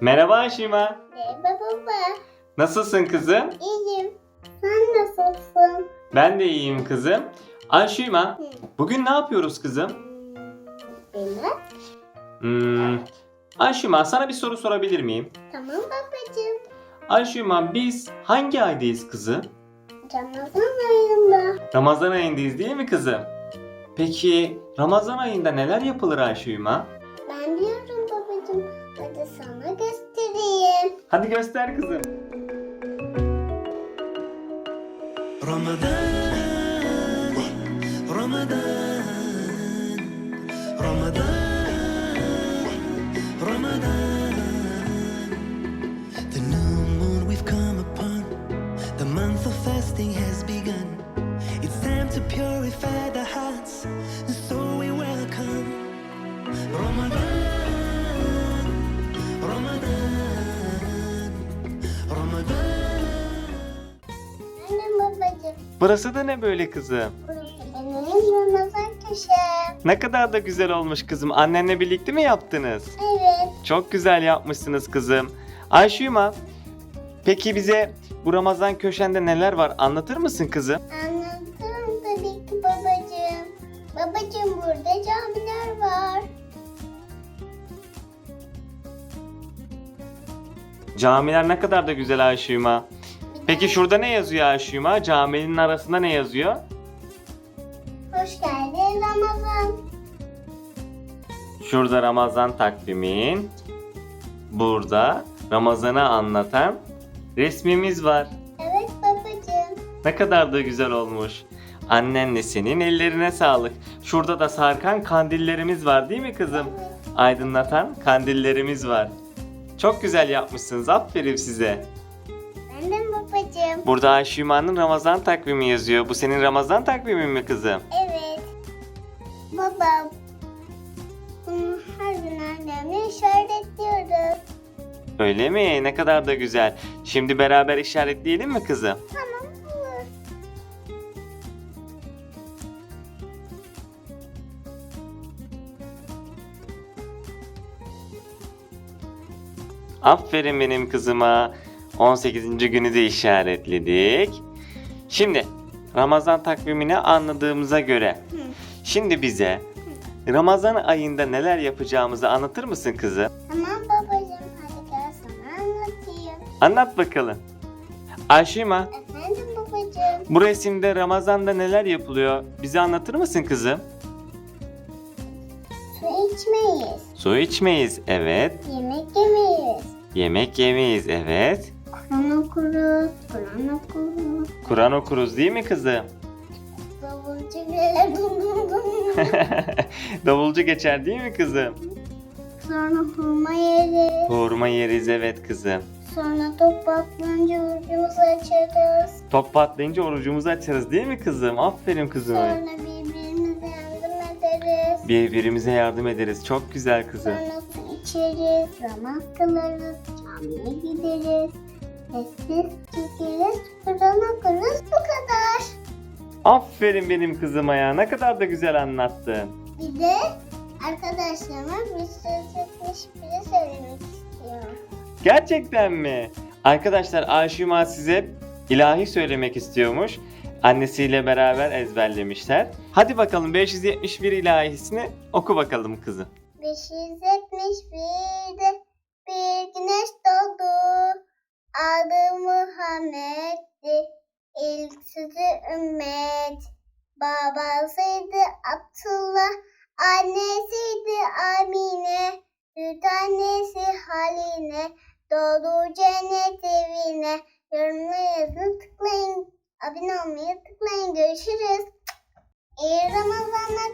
Merhaba Aşima. Merhaba baba. Nasılsın kızım? İyiyim. Sen nasılsın? Ben de iyiyim kızım. Aşima, bugün ne yapıyoruz kızım? Bilmem. Hmm, Aşima sana bir soru sorabilir miyim? Tamam babacığım. Aşima biz hangi aydayız kızım? Ramazan ayında. Ramazan ayındayız değil mi kızım? Peki Ramazan ayında neler yapılır Aşima? Ben biliyorum Hadi göster kızım. Ramadan, Ramadan, Ramadan, Ramadan. The new moon we've come upon, the month of fasting has begun. It's time to purify the hearts, so we welcome Ramadan. Burası da ne böyle kızım? Benim Ramazan köşem. Ne kadar da güzel olmuş kızım. Annenle birlikte mi yaptınız? Evet. Çok güzel yapmışsınız kızım. Ayşuma, peki bize bu Ramazan köşende neler var anlatır mısın kızım? Anlattım tabii ki babacığım. Babacığım burada camiler var. Camiler ne kadar da güzel Ayşuma. Bir Peki şurada ne yazıyor Ayşuma? Caminin arasında ne yazıyor? Hoş geldin Ramazan. Şurada Ramazan takvimin. Burada Ramazan'ı anlatan resmimiz var. Evet babacığım. Ne kadar da güzel olmuş. Annenle senin ellerine sağlık. Şurada da sarkan kandillerimiz var değil mi kızım? Evet. Aydınlatan kandillerimiz var. Çok güzel yapmışsınız. Aferin size. Babacığım. Burada Ayşima'nın Ramazan takvimi yazıyor. Bu senin Ramazan takvimin mi kızım? Evet. Baba. Bunu her gün annemle işaretliyoruz. Öyle mi? Ne kadar da güzel. Şimdi beraber işaretleyelim mi kızım? Tamam olur. Aferin benim kızıma. 18. günü de işaretledik. Şimdi Ramazan takvimini anladığımıza göre şimdi bize Ramazan ayında neler yapacağımızı anlatır mısın kızım? Tamam babacığım. Hadi gel sana anlatayım. Anlat bakalım. Ayşima, Efendim babacığım. bu resimde Ramazan'da neler yapılıyor? Bize anlatır mısın kızım? Su içmeyiz. Su içmeyiz, evet. Yemek yemeyiz. Yemek yemeyiz, evet. Kur'an okuruz. Kur'an okuruz. Kur'an okuruz değil mi kızım? Davulcu gelir dum dum dum. Davulcu geçer değil mi kızım? Sonra hurma yeriz. Hurma yeriz evet kızım. Sonra top patlayınca ucumuzu açarız. Top patlayınca orucumuzu açarız değil mi kızım? Aferin kızım. Sonra birbirimize yardım ederiz. Birbirimize yardım ederiz. Çok güzel kızım. Sonra içeriz. Namaz kılarız. Camiye gideriz. Sessiz çekeriz. Kur'an okuruz. Bu kadar. Aferin benim kızıma ya. Ne kadar da güzel anlattın. Bir de arkadaşlarıma bir etmiş biri söylemek istiyorum. Gerçekten mi? Arkadaşlar Aşima size ilahi söylemek istiyormuş. Annesiyle beraber ezberlemişler. Hadi bakalım 571 ilahisini oku bakalım kızım. 571'de bir güneş. Adı Muhammed'di. Sözü ümmet. Babasıydı Abdullah. Annesiydi Amine. Süt annesi Haline. Doğdu cennet evine. Yorumlara yazın tıklayın. Abone olmayı tıklayın. Görüşürüz. İyi Ramazanlar.